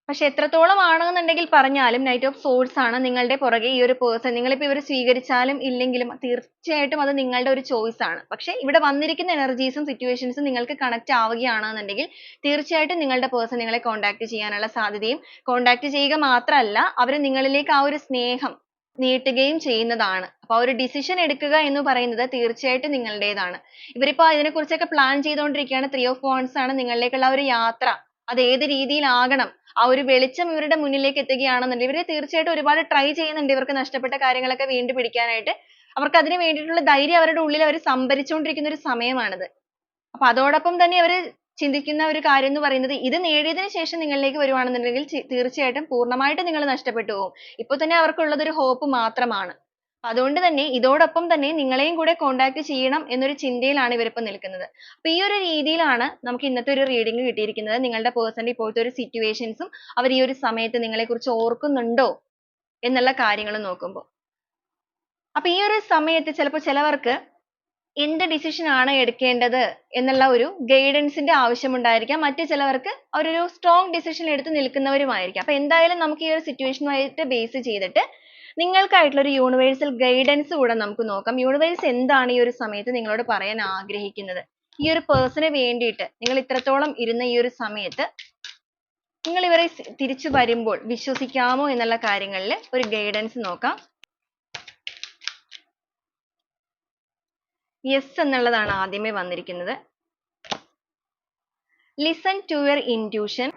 പക്ഷെ എത്രത്തോളം ആണെന്നുണ്ടെങ്കിൽ പറഞ്ഞാലും നൈറ്റ് ഓഫ് സോഴ്സ് ആണ് നിങ്ങളുടെ പുറകെ ഈ ഒരു പേഴ്സൺ നിങ്ങളിപ്പോൾ ഇവരെ സ്വീകരിച്ചാലും ഇല്ലെങ്കിലും തീർച്ചയായിട്ടും അത് നിങ്ങളുടെ ഒരു ചോയ്സ് ആണ്. പക്ഷെ ഇവിടെ വന്നിരിക്കുന്ന എനർജീസും സിറ്റുവേഷൻസും നിങ്ങൾക്ക് കണക്ട് ആവുകയാണെന്നുണ്ടെങ്കിൽ തീർച്ചയായിട്ടും നിങ്ങളുടെ പേഴ്സൺ നിങ്ങളെ കോൺടാക്ട് ചെയ്യാനുള്ള സാധ്യതയും കോൺടാക്ട് ചെയ്യുക മാത്രമല്ല അവർ നിങ്ങളിലേക്ക് ആ ഒരു സ്നേഹം നീട്ടുകയും ചെയ്യുന്നതാണ്. അപ്പോൾ ഒരു ഡിസിഷൻ എടുക്കുക എന്ന് പറയുന്നത് തീർച്ചയായിട്ടും നിങ്ങളുടേതാണ്. ഇവരിപ്പോൾ ഇതിനെക്കുറിച്ചൊക്കെ പ്ലാൻ ചെയ്തുകൊണ്ടിരിക്കുകയാണ്. ത്രീ ഓഫ് വോൺസ് ആണ് നിങ്ങളിലേക്കുള്ള ഒരു യാത്ര. അത് ഏത് രീതിയിലാകണം ആ ഒരു വെളിച്ചം ഇവരുടെ മുന്നിലേക്ക് എത്തുകയാണെന്നുണ്ടെങ്കിൽ ഇവർ തീർച്ചയായിട്ടും ഒരുപാട് try ചെയ്യുന്നുണ്ട് ഇവർക്ക് നഷ്ടപ്പെട്ട കാര്യങ്ങളൊക്കെ വീണ്ടും പിടിക്കാനായിട്ട്. അവർക്ക് അതിനു വേണ്ടിയിട്ടുള്ള ധൈര്യം അവരുടെ ഉള്ളിൽ അവർ സംഭരിച്ചുകൊണ്ടിരിക്കുന്ന ഒരു സമയമാണിത്. അപ്പോൾ അതോടൊപ്പം തന്നെ അവർ ചിന്തിക്കുന്ന ഒരു കാര്യം എന്ന് പറയുന്നത് ഇത് നേടിയതിനു ശേഷം നിങ്ങളിലേക്ക് വരുവാണെന്നുണ്ടെങ്കിൽ തീർച്ചയായിട്ടും പൂർണമായിട്ടും നിങ്ങൾ നഷ്ടപ്പെട്ടു പോകും. ഇപ്പോൾ തന്നെ അവർക്കുള്ളത് ഒരു hope മാത്രമാണ്. അതുകൊണ്ട് തന്നെ ഇതോടൊപ്പം തന്നെ നിങ്ങളെയും കൂടെ കോണ്ടാക്ട് ചെയ്യണം എന്നൊരു ചിന്തയിലാണ് ഇവരിപ്പോൾ നിൽക്കുന്നത്. അപ്പോൾ ഈ ഒരു രീതിയിലാണ് നമുക്ക് ഇന്നത്തെ ഒരു റീഡിംഗ് കിട്ടിയിരിക്കുന്നത്. നിങ്ങളുടെ പേഴ്സണൽ ഇപ്പോഴത്തെ ഒരു സിറ്റുവേഷൻസും അവർ ഈ ഒരു സമയത്ത് നിങ്ങളെക്കുറിച്ച് ഓർക്കുന്നുണ്ടോ എന്നുള്ള കാര്യങ്ങൾ നോക്കുമ്പോൾ. അപ്പോൾ ഈ ഒരു സമയത്ത് ചിലപ്പോൾ ചിലവർക്ക് എന്ത് ഡിസിഷൻ ആണ് എടുക്കേണ്ടത് എന്നുള്ള ഒരു ഗൈഡൻസിന്റെ ന്റെ ആവശ്യമുണ്ടായിരിക്കാം. മറ്റു ചിലവർക്ക് അവരൊരു strong ഡിസിഷൻ എടുത്ത് നിൽക്കുന്നവരുമായിരിക്കാം. അപ്പോൾ എന്തായാലും നമുക്ക് ഈ ഒരു ആയിട്ട് base ചെയ്തിട്ട് നിങ്ങൾക്കായിട്ടുള്ള ഒരു universal guidance കൂടെ നമുക്ക് നോക്കാം. universe എന്താണ് ഈ ഒരു സമയത്ത് നിങ്ങളോട് പറയാൻ ആഗ്രഹിക്കുന്നത്? ഈ ഒരു person ന് വേണ്ടിയിട്ട് നിങ്ങൾ ഇത്രത്തോളം ഇരുന്ന ഈ ഒരു സമയത്ത് നിങ്ങൾ ഇവരെ തിരിച്ചു വരുമ്പോൾ വിശ്വസിക്കാമോ എന്നുള്ള കാര്യങ്ങളിൽ ഒരു guidance നോക്കാം. yes എന്നുള്ളതാണ് ആദ്യമേ വന്നിരിക്കുന്നത്. listen to your intuition.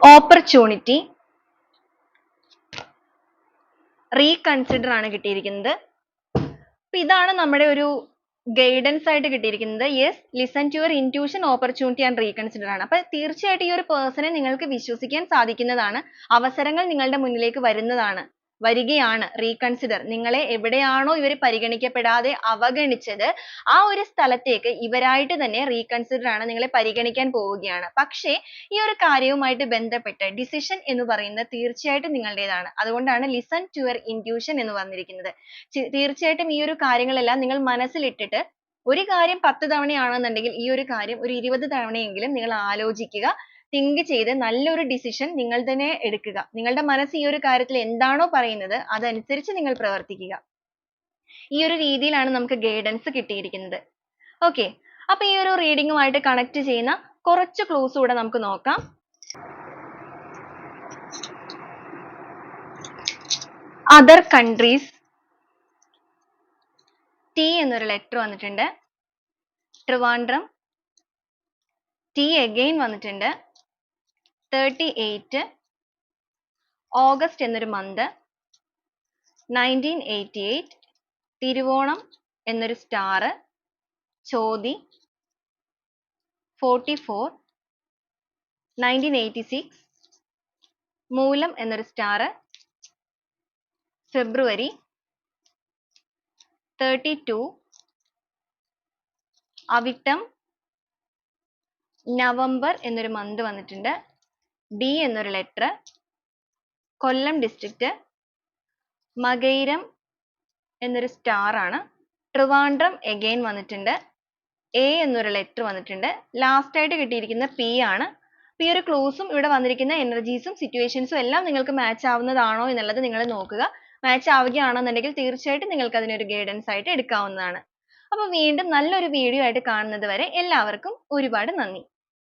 opportunity. Reconsider ആണ് കിട്ടിയിരിക്കുന്നത്. അപ്പൊ ഇതാണ് നമ്മുടെ ഒരു ഗൈഡൻസ് ആയിട്ട് കിട്ടിയിരിക്കുന്നത്. Yes listen to your intuition, opportunity and reconsider ആണ്. അപ്പൊ തീർച്ചയായിട്ടും ഈ ഒരു നെ നിങ്ങൾക്ക് വിശ്വസിക്കാൻ സാധിക്കുന്നതാണ്. അവസരങ്ങൾ നിങ്ങളുടെ മുന്നിലേക്ക് വരുന്നതാണ്. വരികയാണ് റീകൺസിഡർ നിങ്ങളെ എവിടെയാണോ ഇവർ പരിഗണിക്കപ്പെടാതെ അവഗണിച്ചത് ആ ഒരു സ്ഥലത്തേക്ക് ഇവരായിട്ട് തന്നെ റീകൺസിഡർ ആണ് നിങ്ങളെ പരിഗണിക്കാൻ പോവുകയാണ്. പക്ഷേ ഈ ഒരു കാര്യവുമായിട്ട് ബന്ധപ്പെട്ട് ഡിസിഷൻ എന്ന് പറയുന്നത് തീർച്ചയായിട്ടും നിങ്ങളുടേതാണ്. അതുകൊണ്ടാണ് ലിസൺ ടു യുവർ ഇൻഡ്യൂഷൻ എന്ന് പറഞ്ഞിരിക്കുന്നത് തീർച്ചയായിട്ടും ഈ ഒരു കാര്യങ്ങളെല്ലാം നിങ്ങൾ മനസ്സിലിട്ടിട്ട് ഒരു കാര്യം പത്ത് തവണയാണെന്നുണ്ടെങ്കിൽ ഈ ഒരു കാര്യം ഒരു ഇരുപത് തവണയെങ്കിലും നിങ്ങൾ ആലോചിക്കുക. Think ചെയ്ത് നല്ലൊരു ഡിസിഷൻ നിങ്ങൾ തന്നെ എടുക്കുക. നിങ്ങളുടെ മനസ്സ് ഈ ഒരു കാര്യത്തിൽ എന്താണോ പറയുന്നത് അതനുസരിച്ച് നിങ്ങൾ പ്രവർത്തിക്കുക. ഈ ഒരു രീതിയിലാണ് നമുക്ക് ഗൈഡൻസ് കിട്ടിയിരിക്കുന്നത്. okay അപ്പൊ ഈ ഒരു reading കണക്ട് ചെയ്യുന്ന കുറച്ച് ക്ലൂസ് കൂടെ നമുക്ക് നോക്കാം. other countries ടി എന്നൊരു ലെറ്റർ വന്നിട്ടുണ്ട്. ട്രിവാൻഡ്രം ടി again വന്നിട്ടുണ്ട്. 38 ഓഗസ്റ്റ് എന്നൊരു month nineteen eighty eight Thiruvonam എന്നൊരു സ്റ്റാർ ചോതി 44 1986 മൂലം എന്നൊരു സ്റ്റാർ ഫെബ്രുവരി 32 അവിട്ടം നവംബർ എന്നൊരു മന്ത് വന്നിട്ടുണ്ട്. D എന്നൊരു ലെറ്റർ കൊല്ലം ഡിസ്ട്രിക്റ്റ് മകൈരം എന്നൊരു സ്റ്റാർ ആണ്. ട്രിവാൻഡ്രം എഗൈൻ വന്നിട്ടുണ്ട്. എ എന്നൊരു ലെറ്റർ വന്നിട്ടുണ്ട്. ലാസ്റ്റ് ആയിട്ട് കിട്ടിയിരിക്കുന്ന പി ആണ്. ഈ ഒരു ക്ലോസും ഇവിടെ വന്നിരിക്കുന്ന എനർജീസും സിറ്റുവേഷൻസും എല്ലാം നിങ്ങൾക്ക് മാച്ച് ആവുന്നതാണോ എന്നുള്ളത് നിങ്ങൾ നോക്കുക. മാച്ച് ആവുകയാണെന്നുണ്ടെങ്കിൽ തീർച്ചയായിട്ടും നിങ്ങൾക്ക് അതിനൊരു ഗൈഡൻസ് ആയിട്ട് എടുക്കാവുന്നതാണ്. അപ്പോൾ വീണ്ടും നല്ലൊരു വീഡിയോ ആയിട്ട് കാണുന്നത് വരെ എല്ലാവർക്കും ഒരുപാട് നന്ദി.